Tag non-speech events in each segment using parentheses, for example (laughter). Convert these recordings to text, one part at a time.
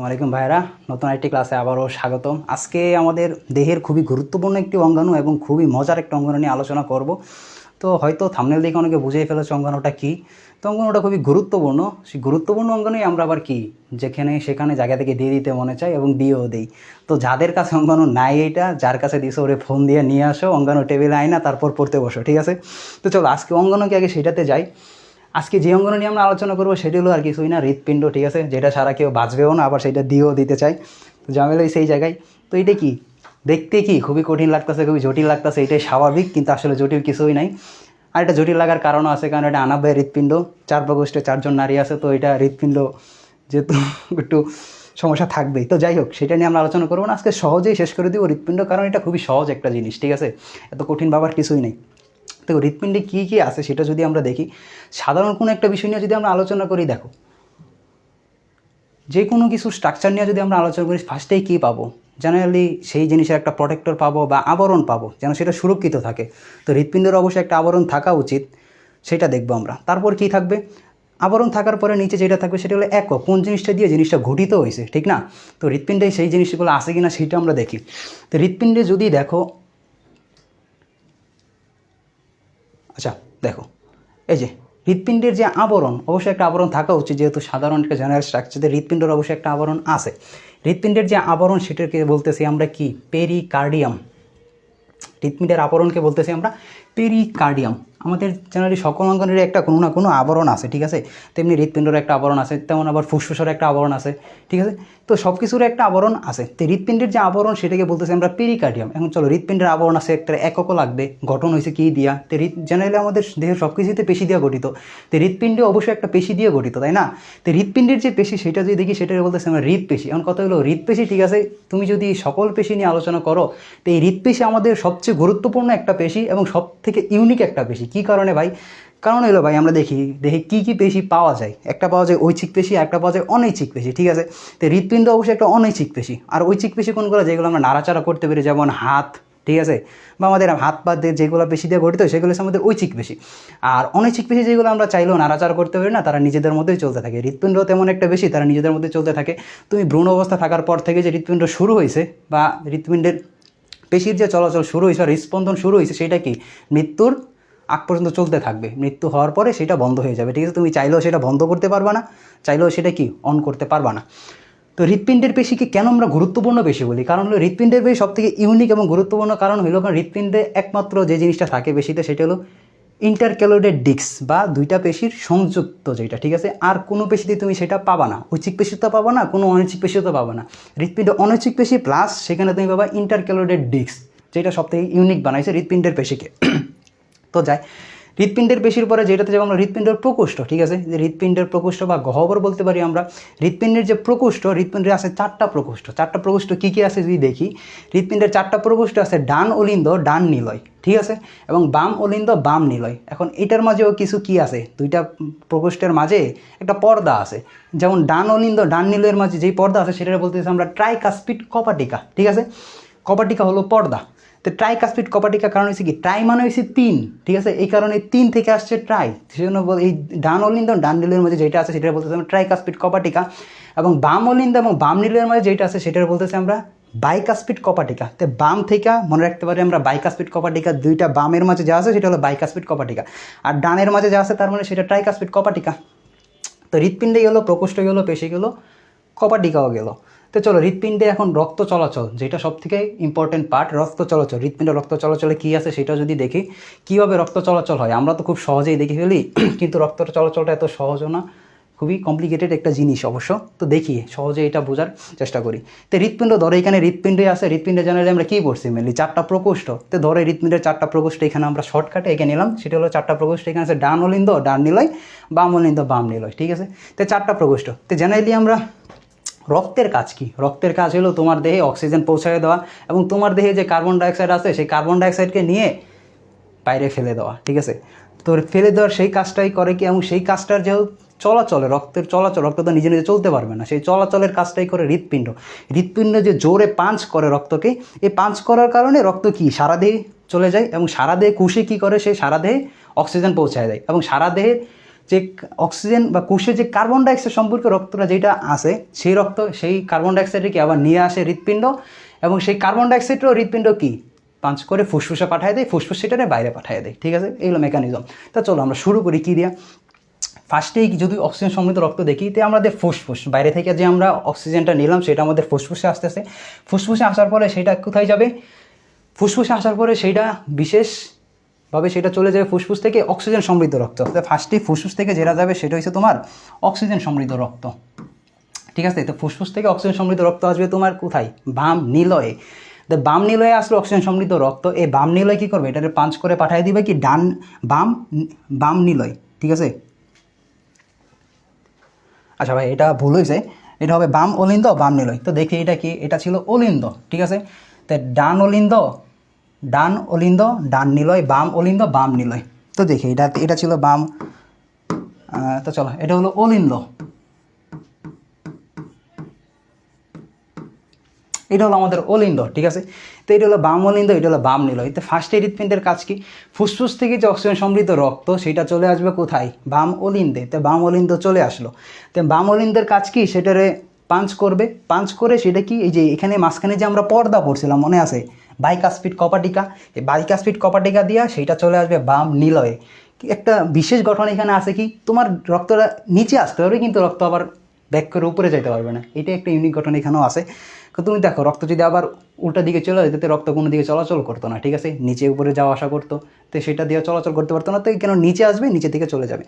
আসসালামাইকুম ভাইরা নতুন একটি ক্লাসে আবারও স্বাগতম। আজকে আমাদের দেহের খুবই গুরুত্বপূর্ণ একটি অঙ্গাণু এবং খুবই মজার একটা অঙ্গাণু নিয়ে আলোচনা করব। তো হয়তো থামনেল দেখে অনেকে বুঝেই ফেলেছে অঙ্গাণুটা কী। তো অঙ্গাণুটা খুবই গুরুত্বপূর্ণ। সেই গুরুত্বপূর্ণ অঙ্গাণুই আমরা আবার কি? যেখানে সেখানে জায়গা থেকে দিয়ে দিতে মনে চাই এবং দিয়েও দিই। তো যাদের কাছে অঙ্গাণু নাই এইটা, যার কাছে দিছো ওরে ফোন দিয়ে নিয়ে আসো, অঙ্গাণু টেবিলে আয় না, তারপর পড়তে বসো, ঠিক আছে? তো চলো, আজকে অঙ্গাণুকে আগে সেটাতে যাই। আজকে যে অঙ্গন নিয়ে আমরা আলোচনা করব, সেটি হলো আর কিছুই না, হৃৎপিণ্ড, ঠিক আছে? যেটা সারা কেউ বাঁচবেও না, আবার সেটা দিয়েও দিতে চাই তো ঝামেলা সেই জায়গায়। তো এটা কি? দেখতে কি? খুবই কঠিন লাগতেছে, খুবই জটিল লাগতেছে, এটাই স্বাভাবিক, কিন্তু আসলে জটিল কিছুই নাই। আর এটা জটিল লাগার কারণও আছে, কারণ এটা আনাব্বাই হৃৎপিণ্ড। চার প্রকোষ্ঠে চারজন নারী আছে, তো এটা হৃৎপিণ্ড যেহেতু একটু সমস্যা থাকবেই। তো যাই হোক, সেটা নিয়ে আমরা আলোচনা করব না। আজকে সহজেই শেষ করে দিব হৃৎপিণ্ড, কারণ এটা খুবই সহজ একটা জিনিস, ঠিক আছে? এত কঠিন ভাবার কিছুই নেই। দেখো হৃৎপিণ্ডে কী কী আছে সেটা যদি আমরা দেখি, সাধারণ কোনো একটা বিষয় নিয়ে যদি আমরা আলোচনা করি, দেখো। যে কোনো কিছু স্ট্রাকচার নিয়ে যদি আমরা আলোচনা করি ফার্স্টেই কী পাবো? জেনারেলি সেই জিনিসের একটা প্রোটেক্টর পাবো বা আবরণ পাবো, যেন সেটা সুরক্ষিত থাকে। তো হৃৎপিণ্ডের অবশ্যই একটা আবরণ থাকা উচিত, সেটা দেখব আমরা। তারপর কি থাকবে? আবরণ থাকার পরে নিচে যেটা থাকবে সেটা হলো এক কোন জিনিসটা দিয়ে জিনিসটা ঘটিত হয়েছে, ঠিক না? তো হৃৎপিণ্ডে সেই জিনিসগুলো আছে কি না সেটা আমরা দেখি। তো হৃৎপিণ্ডে যদি দেখো আচ্ছা দেখো। এই যে, হৃৎপিণ্ডের যে আবরণ, অবশ্যই একটা আবরণ থাকা উচিত, যেহেতু সাধারণ একটা জেনারেল স্ট্রাকচারে হৃৎপিণ্ডের অবশ্যই একটা আবরণ আছে। হৃৎপিণ্ডের যে আবরণ, সেটাকে বলতেছি আমরা কি? পেরিকার্ডিয়াম হৃৎপিণ্ডের আবরণকে বলতেছি আমরা পেরিকার্ডিয়াম আমাদের জেনারেলি সকল অঙ্গনের একটা কোনো না কোনো আবরণ আছে, ঠিক আছে? তেমনি হৃৎপিণ্ডের একটা আবরণ আছে, তেমন আবার ফুসফুসের একটা আবরণ আছে, ঠিক আছে? তো সব কিছুর একটা আবরণ আছে। তো হৃৎপিণ্ডের যে আবরণ, সেটাকে বলতেছি আমরা পেরিকার্ডিয়াম এখন চলো, হৃৎপিণ্ডের আবরণ আছে, একটা এককও লাগবে, গঠন হয়েছে কী দিয়া? তো হৃৎ জেনারেলি আমাদের দেহের সব কিছুতে পেশি দিয়ে গঠিত। তো হৃৎপিণ্ডে অবশ্যই একটা পেশি দিয়ে গঠিত, তাই না? তো হৃৎপিণ্ডের যে পেশি, সেটা যদি দেখি, সেটাকে বলতেছি আমরা হৃৎপেশি এখন কথা হলো হৃৎপেশি ঠিক আছে? তুমি যদি সকল পেশি নিয়ে আলোচনা করো, তো এই হৃৎপেশি আমাদের সবচেয়ে গুরুত্বপূর্ণ একটা পেশি এবং সব থেকে ইউনিক একটা পেশি। কী কারণে ভাই? কারণ হলো ভাই, আমরা দেখি দেখি কী কী পেশি পাওয়া যায়। একটা পাওয়া যায় ঐচ্ছিক পেশি একটা পাওয়া যায় অনৈচ্ছিক পেশি, ঠিক আছে? তো হৃৎপিণ্ড অবশ্যই একটা অনৈচ্ছিক পেশি। আর ঐচ্ছিক পেশি কোনগুলো যেগুলো আমরা নাড়াচাড়া করতে পারি, যেমন হাত, ঠিক আছে? বা আমাদের হাত পা দিয়ে যেগুলো পেশি দিয়ে গঠিত সেগুলো আমাদের ঐচ্ছিক পেশি। আর অনৈচ্ছিক পেশি যেগুলো আমরা চাইলেও নাড়াচাড়া করতে পারি না, তারা নিজেদের মধ্যেই চলতে থাকে। হৃৎপিণ্ড তেমন একটা বেশি তারা নিজেদের মধ্যে চলতে থাকে। তুমি ভ্রূণ অবস্থা থাকার পর থেকে যে হৃৎপিণ্ড শুরু হয়েছে, বা হৃৎপিণ্ডের পেশির যে চলাচল শুরু হয়েছে বা হৃৎস্পন্দন শুরু হয়েছে, সেটা কি? মৃত্যুর আগ পর্যন্ত চলতে থাকবে। মৃত্যু হওয়ার পরে সেটা বন্ধ হয়ে যাবে। ঠিক আছে, তুমি চাইলেও সেটা বন্ধ করতে পারবা না, চাইলেও সেটা কি? অন করতে পারবা না। তো হৃৎপিণ্ডের পেশিকে কেন আমরা গুরুত্বপূর্ণ বেশি বলি? কারণ হলো হৃৎপিণ্ডের পেশি সবথেকে ইউনিক এবং গুরুত্বপূর্ণ কারণ হলো, কারণ হৃৎপিণ্ডে একমাত্র যে জিনিসটা থাকে বেশিতে সেটা হলো ইন্টারক্যালোডেড ডিক্স বা দুইটা পেশির সংযুক্ত যেটা, ঠিক আছে? আর কোনো পেশিতে তুমি সেটা পাবা না। ঐচ্ছিক পেশি তো পাবা না, কোনো অনৈচ্ছিক পেশিও তো পাবা না। হৃৎপিণ্ড অনৈচ্ছিক পেশি প্লাস সেখানে তুমি পাবা ইন্টারক্যালোডেড ডিস্ক যেটা সবথেকে ইউনিক বানাইছে হৃৎপিণ্ডের পেশিকে। (coughs) তো যাই হৃৎপিণ্ডের পেশির পরে যেটাতে যাব আমরা, হৃৎপিণ্ডের প্রকোষ্ঠ, ঠিক আছে? যে হৃৎপিণ্ডের প্রকোষ্ঠ বা গহ্বর বলতে পারি আমরা, হৃৎপিণ্ডের যে প্রকোষ্ঠ, হৃৎপিণ্ডের আছে চারটা প্রকোষ্ঠ। চারটা প্রকোষ্ঠ কী কী আছে যদি দেখি, হৃৎপিণ্ডের চারটা প্রকোষ্ঠ আছে ডান অলিন্দ, ডান নিলয়, ঠিক আছে? এবং বাম অলিন্দ, বাম নিলয়। এখন এটার মাঝেও কিছু কি আছে? দুইটা প্রকোষ্ঠের মাঝে একটা পর্দা আছে। যেমন ডান অলিন্দ, ডান নিলয়ের মাঝে যেই পর্দা আছে সেটা বলতেছি আমরা ট্রাইকাস্পিড কপাটিকা, ঠিক আছে? কপাটিকা হলো পর্দা। তো ট্রাই কাসপিড কপাটিকা কারণ হচ্ছে কি ট্রাই মানে হচ্ছে তিন, ঠিক আছে? এই কারণে তিন থেকে আসছে ট্রাই সেজন্য বল, এই ডান অলিন্দ ডান নীলের মধ্যে যেটা আছে সেটা বলতেছি আমরা ট্রাই কাসপিড কপাটিকা, এবং বাম অলিন্দ এবং বাম নীলের মধ্যে যেটা আছে সেটা বলতেছি আমরা বাইকাস্পিড কপাটিকা। তো বাম থেকে, মনে রাখতে পারি আমরা বাইকাস্পিড কপাটিকা, দুইটা বামের মাঝে যা আছে সেটা হলো বাইকাস্পিড কপাটিকা। আর ডানের মাঝে যা আছে তার মানে সেটা ট্রাইকাস্পিড কপাটিকা। তো হৃৎপিণ্ডে গেলো প্রকোষ্ঠ গেলো পেশি গেলো কপাটিকাও গেলো। তো চলো, হৃৎপিণ্ডে এখন রক্ত চলাচল, যেটা সব থেকে ইম্পর্টেন্ট পার্ট রক্ত চলাচল। হৃৎপিণ্ডে রক্ত চলাচলে কী আছে সেটা যদি দেখি, কীভাবে রক্ত চলাচল হয়? আমরা তো খুব সহজেই দেখে ফেলি, কিন্তু রক্ত চলাচলটা এত সহজও না, খুবই কমপ্লিকেটেড একটা জিনিস অবশ্য। তো দেখি, সহজে এটা বোঝার চেষ্টা করি। তো হৃৎপিণ্ড ধরে, এখানে হৃৎপিণ্ডে আছে, হৃৎপিণ্ডে জানালে আমরা কী পড়ছি মেনলি চারটা প্রকোষ্ঠ। তো ধরে, হৃৎপিণ্ডের চারটা প্রকোষ্ঠ এখানে আমরা শর্টকাটে এঁকে নিলাম, সেটা হলো চারটা প্রকোষ্ঠ, এখানে আছে ডান অলিন্দ ডান নিলয় বাম অলিন্দ বাম নিলয় ঠিক আছে? তো চারটা প্রকোষ্ঠ। তো জেনারেলি আমরা রক্তের কাজ কি? রক্তের কাজ হলো তোমার দেহে অক্সিজেন পৌঁছায় দেওয়া এবং তোমার দেহে যে কার্বন ডাইঅক্সাইড আছে, সেই কার্বন ডাইঅক্সাইডকে নিয়ে বাইরে ফেলে দেওয়া, ঠিক আছে? তো ফেলে দেওয়ার সেই কাজটাই করে কি? এবং সেই কাজটার যেহেতু চলাচলে, রক্তের চলাচল, রক্ত তো নিজে নিজে চলতে পারবে না, সেই চলাচলের কাজটাই করে হৃৎপিণ্ড। হৃৎপিণ্ড যে জোরে পাঞ্চ করে রক্তকে, এই পাঞ্চ করার কারণে রক্ত কি? সারা দেহে চলে যায় এবং সারা দেহে কুশে কী করে? সে সারা দেহে অক্সিজেন পৌঁছায় দেয় এবং সারা দেহে যে অক্সিজেন বা কোষে যে কার্বন ডাইঅক্সাইড সম্পর্কে রক্তটা যেটা আছে, সেই রক্ত, সেই কার্বন ডাইঅক্সাইডকে আবার নিয়ে আসে হৃৎপিণ্ড এবং সেই কার্বন ডাইঅক্সাইডও হৃৎপিণ্ড কি? পাঞ্চ করে ফুসফুসে পাঠিয়ে দেয় ফুসফুস সেটারে বাইরে পাঠিয়ে দেয়, ঠিক আছে? এইগুলো মেকানিজম তা চলো আমরা শুরু করি কী দিয়া? ফার্স্টেই যদি অক্সিজেন সমৃদ্ধ রক্ত দেখি, তে আমাদের ফুসফুস বাইরে থেকে যে আমরা অক্সিজেনটা নিলাম সেটা আমাদের ফুসফুসে আসতেছে ফুসফুসে আসার পরে সেটা কোথায় যাবে? ফুসফুসে আসার পরে সেইটা বিশেষভাবে সেটা চলে যাবে ফুসফুস থেকে অক্সিজেন সমৃদ্ধ রক্ত। ফার্স্টে ফুসফুস থেকে যেটা যাবে সেটা হচ্ছে তোমার অক্সিজেন সমৃদ্ধ রক্ত। ঠিক আছে? তো ফুসফুস থেকে অক্সিজেন সমৃদ্ধ রক্ত আসবে তোমার কোথায়? বাম নিলয়ে। তো বাম নিলয়ে আসলে অক্সিজেন সমৃদ্ধ রক্ত এই বাম নিলয় কী করবে? এটাকে পাঞ্চ করে পাঠিয়ে দিবে কি? ডান, বাম বাম নিলয়। ঠিক আছে? আচ্ছা ভাই, এটা ভুল হয়েছে এটা হবে বাম অলিন্দ, বাম নিলয়। তো দেখি এটা কি? এটা ছিল অলিন্দ। ঠিক আছে? তো ডান অলিন্দ ডান অলিন্দ, ডান নিলয়, বাম অলিন্দ, বাম নিলয়। তো দেখি, এটা এটা ছিল বাম তো চলো, এটা হলো অলিন্দ। এটা হলো আমাদের অলিন্দ, ঠিক আছে? তো এটা হলো বাম অলিন্দ, এটা হলো বাম নিলয়। তো ফার্স্ট হৃৎপিণ্ডের কাজ কি? ফুসফুস থেকে যে অক্সিজেন সমৃদ্ধ রক্ত, সেটা চলে আসবে কোথায়? বাম অলিন্দে। তো বাম অলিন্দ চলে আসলো। তো বাম অলিন্দের কাজ কি? সেটারে পাঞ্চ করবে। পাঞ্চ করে সেটা কি? এই যে এখানে মাঝখানে যে আমরা পর্দা পড়ছিলাম, মনে আছে? বাইকাস্পিড কপাটিকা। এই বাইকাস্পিড কপাটিকা দিয়া সেইটা চলে আসবে বাম নিলয়ে। একটা বিশেষ গঠন এখানে আছে কি? তোমার রক্তটা নিচে আসতে পারবে কিন্তু রক্ত আবার ব্যাক করে উপরে যেতে পারবে না। এটা একটা ইউনিক ঘটনা এখানেও আছে। তো তুমি দেখো, রক্ত যদি আবার উল্টা দিকে চলে যেতে রক্ত কোনো দিকে চলাচল করতো না, ঠিক আছে? নিচে উপরে যাওয়া আসা করতো। তো সেটা দিয়ে চলাচল করতে পারতো না, তো কেন নিচে আসবে, নিচে দিকে চলে যাবে।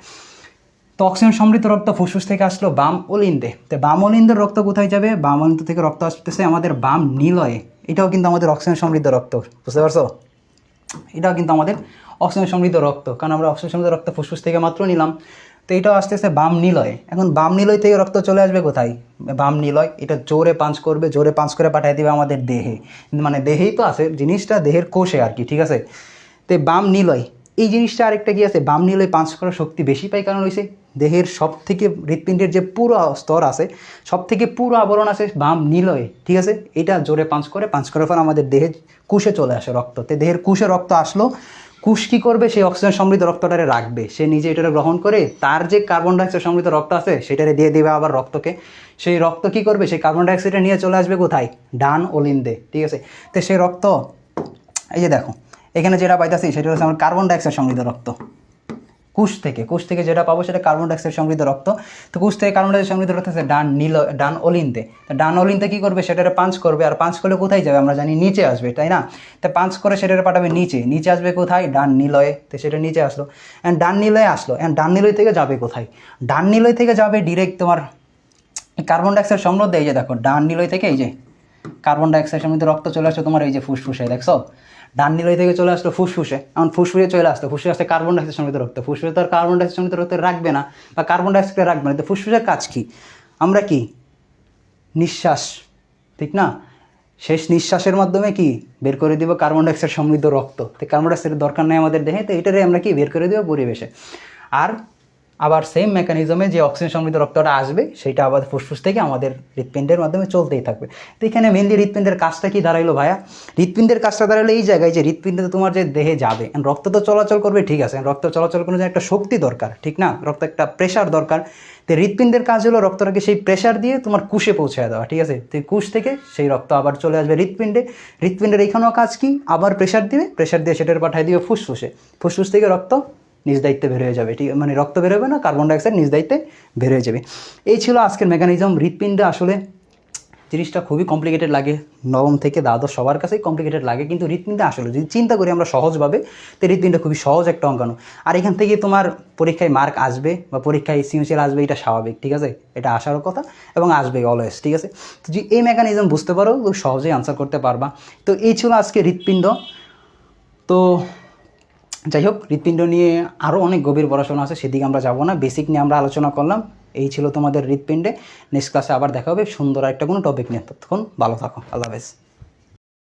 তো অক্সিজেন সমৃদ্ধ রক্ত ফুসফুস থেকে আসলো বাম অলিন্দে। তো বাম অলিন্দের রক্ত কোথায় যাবে? বাম অলিন্দ থেকে রক্ত আসতেছে আমাদের বাম নিলয়ে। এটাও কিন্তু আমাদের অক্সিজেন সমৃদ্ধ রক্ত, বুঝতে পারছ? এটাও কিন্তু আমাদের অক্সিজেন সমৃদ্ধ রক্ত, কারণ আমরা অক্সিজেন সমৃদ্ধ রক্ত ফুসফুস থেকে মাত্র নিলাম। তো এটাও আস্তে আস্তে বাম নিলয়। এখন বাম নিলয় থেকে রক্ত চলে আসবে কোথায়? বাম নিলয়, এটা জোরে পাঞ্চ করবে, জোরে পাঞ্চ করে পাঠিয়ে দেবে আমাদের দেহে। মানে দেহেই তো আছে, জিনিসটা দেহের কোষে আর কি, ঠিক আছে? তো বাম নিলয় এই জিনিসটা আরেকটা কি আছে? বাম নিলে পাঞ্চ করার শক্তি বেশি পায় কারণ হয়েছে দেহের সব থেকে হৃৎপিণ্ডের যে পুরো স্তর আছে সব থেকে পুরো আবরণ আছে বাম নিলয়ে, ঠিক আছে? এটা জোরে পাঞ্চ করে পাঞ্চ করার পর আমাদের দেহে কুশে চলে আসে রক্ত। তো দেহের কুশে রক্ত আসলো, কুশ কী করবে? সেই অক্সিজেন সমৃদ্ধ রক্তটারে রাখবে। সে নিজে এটারে গ্রহণ করে তার যে কার্বন ডাইঅক্সাইড সমৃদ্ধ রক্ত আছে, সেটারে দিয়ে দেবে আবার রক্তকে। সেই রক্ত কী করবে? সেই কার্বন ডাইঅক্সাইডটা নিয়ে চলে আসবে কোথায়? ডান অলিন্দে, ঠিক আছে? তো সেই রক্ত, এই যে দেখো এখানে যেটা পাইতেছি সেটা হচ্ছে আমার কার্বন ডাইঅক্সাইড সমৃদ্ধ রক্ত। কুশ থেকে কুশ থেকে যেটা পাবো সেটা কার্বন ডাইঅক্সাইড সমৃদ্ধ রক্ত। তো কুশ থেকে কার্বন ডাইঅক্সাইড সমৃদ্ধ রক্ত আছে ডান নীল, ডান অলিনতে। তো ডান অলিনতে কী করবে? সেটারে পাঞ্চ করবে। আর পাঞ্চ করলে কোথায় যাবে? আমরা জানি নিচে আসবে, তাই না? তো পাঞ্চ করে সেটারে পাঠাবে নিচে। নিচে আসবে কোথায়? ডান নিলয়ে। তো সেটা নিচে আসলো। অ্যান্ড ডান নিলয়ে আসলো। অ্যান্ড ডান নিলয় থেকে যাবে কোথায়? ডান নিলয় থেকে যাবে ডিরেক্ট তোমার কার্বন ডাইঅক্সাইড সমৃদ্ধ, এই যে দেখো, ডান নিলয় থেকে এই যে কার্বন ডাইঅক্সাইড সমৃদ্ধ রক্ত চলে আসলো, তোমার এই যে ফুসফুসে, দেখছ? ডান নিলয় থেকে চলে আসলো ফুসফুসে। এখন ফুসফুসে চলে আসতো ফুসফুসে আসতে কার্বন ডাইঅক্সাইড সমৃদ্ধ রক্ত। ফুসফুসে তো আর কার্বন ডাইঅক্সাইড সমৃদ্ধ রক্ত রাখবে না, বা কার্বন ডাইঅক্সাইড রাখবে না। তো ফুসফুসের কাজ কী? আমরা কি? নিঃশ্বাস, ঠিক না? শেষ নিঃশ্বাসের মাধ্যমে কি? বের করে দিব কার্বন ডাইঅক্সাইড সমৃদ্ধ রক্ত। তো কার্বন ডাইঅক্সাইডের দরকার নেই আমাদের দেহে, তো এটারে আমরা কি? বের করে দেবো পরিবেশে। আর আবার সেম মেকানিজমে যে অক্সিজেন সমৃদ্ধ রক্তটা আসবে, সেটা আবার ফুসফুস থেকে আমাদের হৃৎপিণ্ডের মাধ্যমে চলতেই থাকবে। তো এখানে মেনলি হৃৎপিণ্ডের কাজটা কি দাঁড়াইলো ভাইয়া? হৃৎপিণ্ডের কাজটা দাঁড়াল এই জায়গায় যে হৃৎপিণ্ড তোমার যে দেহে যাবে। রক্ত তো চলাচল করবে, ঠিক আছে। রক্ত চলাচল জন্য একটা শক্তি দরকার, ঠিক না? রক্ত একটা প্রেশার দরকার। তো হৃৎপিণ্ডের কাজ হলো রক্তটাকে সেই প্রেশার দিয়ে তোমার কুশে পৌঁছায় দেওয়া, ঠিক আছে? তো কুশ থেকে সেই রক্ত আবার চলে আসবে হৃৎপিণ্ডে। হৃৎপিণ্ডের এখানেও কাজ কি? আবার প্রেশার দিবে। প্রেশার দিয়ে সেটার পাঠিয়ে দিবে ফুসফুসে। ফুসফুস থেকে রক্ত নিজ দায়িত্বে বের হয়ে যাবে, ঠিক? মানে রক্ত বের হবে না কার্বন ডাইঅক্সাইড নিজ দায়িত্বে বের হয়ে যাবে। এই ছিল আজকের মেকানিজম হৃৎপিণ্ডে আসলে জিনিসটা খুবই কমপ্লিকেটেড লাগে, নবম থেকে দ্বাদশ সবার কাছেই কমপ্লিকেটেড লাগে, কিন্তু হৃৎপিণ্ডে আসলে যদি চিন্তা করি আমরা সহজভাবে, তো হৃৎপিণ্ডটা খুবই সহজ একটা অঙ্কাণু আর এখান থেকে তোমার পরীক্ষায় মার্ক আসবে বা পরীক্ষায় সিউসিয়াল আসবে, এটা স্বাভাবিক, ঠিক আছে? এটা আসারও কথা এবং আসবে অলওয়েজ ঠিক আছে? তো যদি এই মেকানিজম বুঝতে পারো, খুব সহজেই আনসার করতে পারবা। তো এই ছিল আজকে হৃৎপিণ্ড। তো যাই হোক হৃৎপিণ্ড নিয়ে আরও অনেক গভীর পড়াশোনা আছে, সেদিকে আমরা যাব না। বেসিক নিয়ে আমরা আলোচনা করলাম। এই ছিল তোমাদের হৃৎপিণ্ডে। নেক্সট ক্লাসে আবার দেখা হবে। সুন্দর একটা কোনো টপিক নিয়ে। ততক্ষণ ভালো থাকো। আল্লাহ হাফেজ।